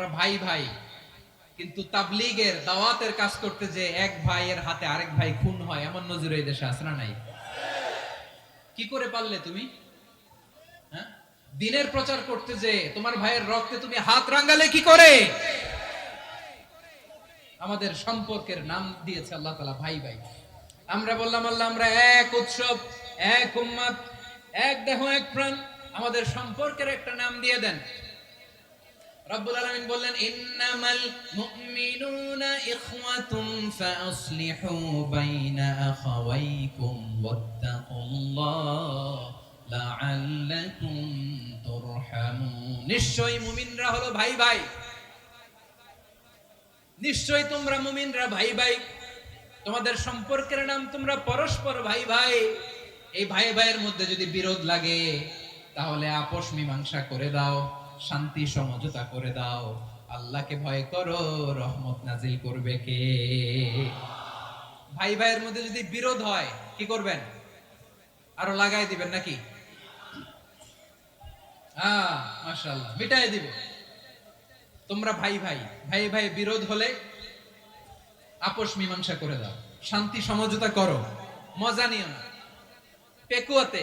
আমরা ভাই ভাই। কিন্তু তাবলিগের দাওয়াতের কাজ করতে যে এক ভাইয়ের হাতে আরেক ভাই খুন হয়, এমন নজির এই দেশে না নাই? কি করে পারলে তুমি? হ্যাঁ? দিনের প্রচার করতে যে তোমার ভাইয়ের রক্তে তুমি হাত রাঙ্গালে কি করে? আমাদের সম্পর্কের নাম দিয়েছে আল্লাহ তালা ভাই ভাই। আমরা বললাম, আল্লাহ, আমরা এক উৎসব, এক উম্মাদ এক দেহ, এক প্রাণ। আমাদের সম্পর্কের একটা নাম দিয়ে দেন। রব্বুল নিশ্চয়ই মুমিনরা হলো ভাই ভাই। নিশ্চয়ই তোমরা মুমিনরা ভাই ভাই। তোমাদের সম্পর্কের নাম তোমরা পরস্পর ভাই ভাই। এই ভাই ভাইয়ের মধ্যে যদি বিরোধ লাগে, তাহলে আপোষ মীমাংসা করে দাও। শান্তি, সমঝোতা করে দাও। আল্লাহকে ভয় করো, রহমত নাজিল করবে কে? ভাই ভাইয়ের মধ্যে যদি বিরোধ হয়, কি করবেন? আরও লাগাই দিবেন নাকি? মিটাই দিব। তোমরা ভাই ভাই ভাই ভাই বিরোধ হলে আপোষ মীমাংসা করে দাও। শান্তি, সমঝোতা করো। মজা নিও না। পেকুয়াতে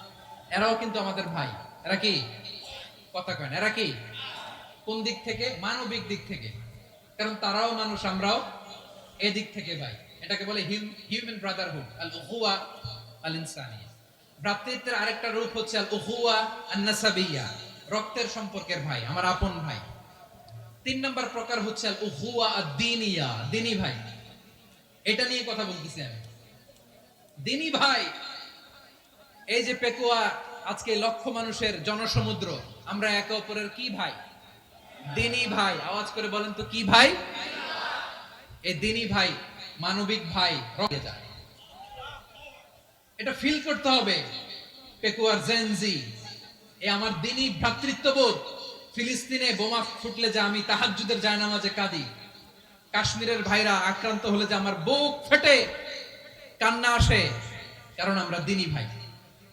এরাও কিন্তু আমাদের ভাই। এরা কি? কথা কয় এরা কি? কোন দিক থেকে? মানবিক দিক থেকে। কারণ তারাও মানুষ, আমরাও এদিক থেকে ভাই। এটাকে বলে হিউম্যান ব্রাদারহুড আল উহুয়া আল ইনসানিয়া ভ্রাতৃত্বের আরেকটা রূপ হচ্ছে আল উহুয়া আন নাসাবিয়া রক্তের সম্পর্কের ভাই, আমার আপন ভাই। তিন নম্বর প্রকার হচ্ছে আল উহুয়া দিনিয়া দিনী ভাই। এটা নিয়ে কথা বলতেছি আমি। দিনী ভাই এই যে পেকুয়া আজকে লক্ষ মানুষের জনসমুদ্র, আমরা একে অপরের কি ভাই? দিনী ভাই। আওয়াজ করে বলেন তো, কি ভাই? এই দিনী ভাই, মানবিক ভাই যায়। এটা ফিল করতে হবে, পেকুয়ার জেনজি এ আমার দিনী ভ্রাতৃত্ববোধ। ফিলিস্তিনে বোমা ফুটলে যে আমি তাহাজ্জুদের জায়নামাজে কাঁদি। কাশ্মীরের ভাইরা আক্রান্ত হলে যে আমার বুক ফেটে, কান্না আসে, কারণ আমরা দিনী ভাই।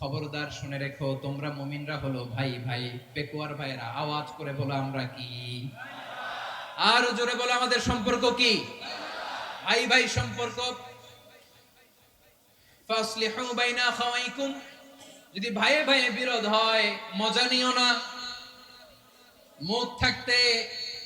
খবরদার শুনে রেখো, তোমরা মুমিনরা হলো ভাই ভাই, পেকুয়ার ভাইরা আওয়াজ করে বলো, আমরা কি? আরও জোরে বলো, আমাদের সম্পর্ক কি? ভাই ভাই, সম্পর্ক? যদি ভাইয়ে ভাইয়ে বিরোধ হয়, মজা নিও না। মুখ থাকতে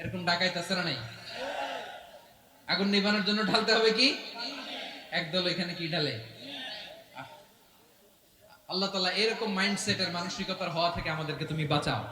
এরকম ডাকাই তাছাড়া নাই? আগুন নিবানোর জন্য ঢালতে হবে কি? একদল এখানে কি ঢালে? আল্লাহ তালা এরকম মাইন্ডসেটের মানসিকতার হওয়া থেকে আমাদেরকে তুমি বাঁচাও।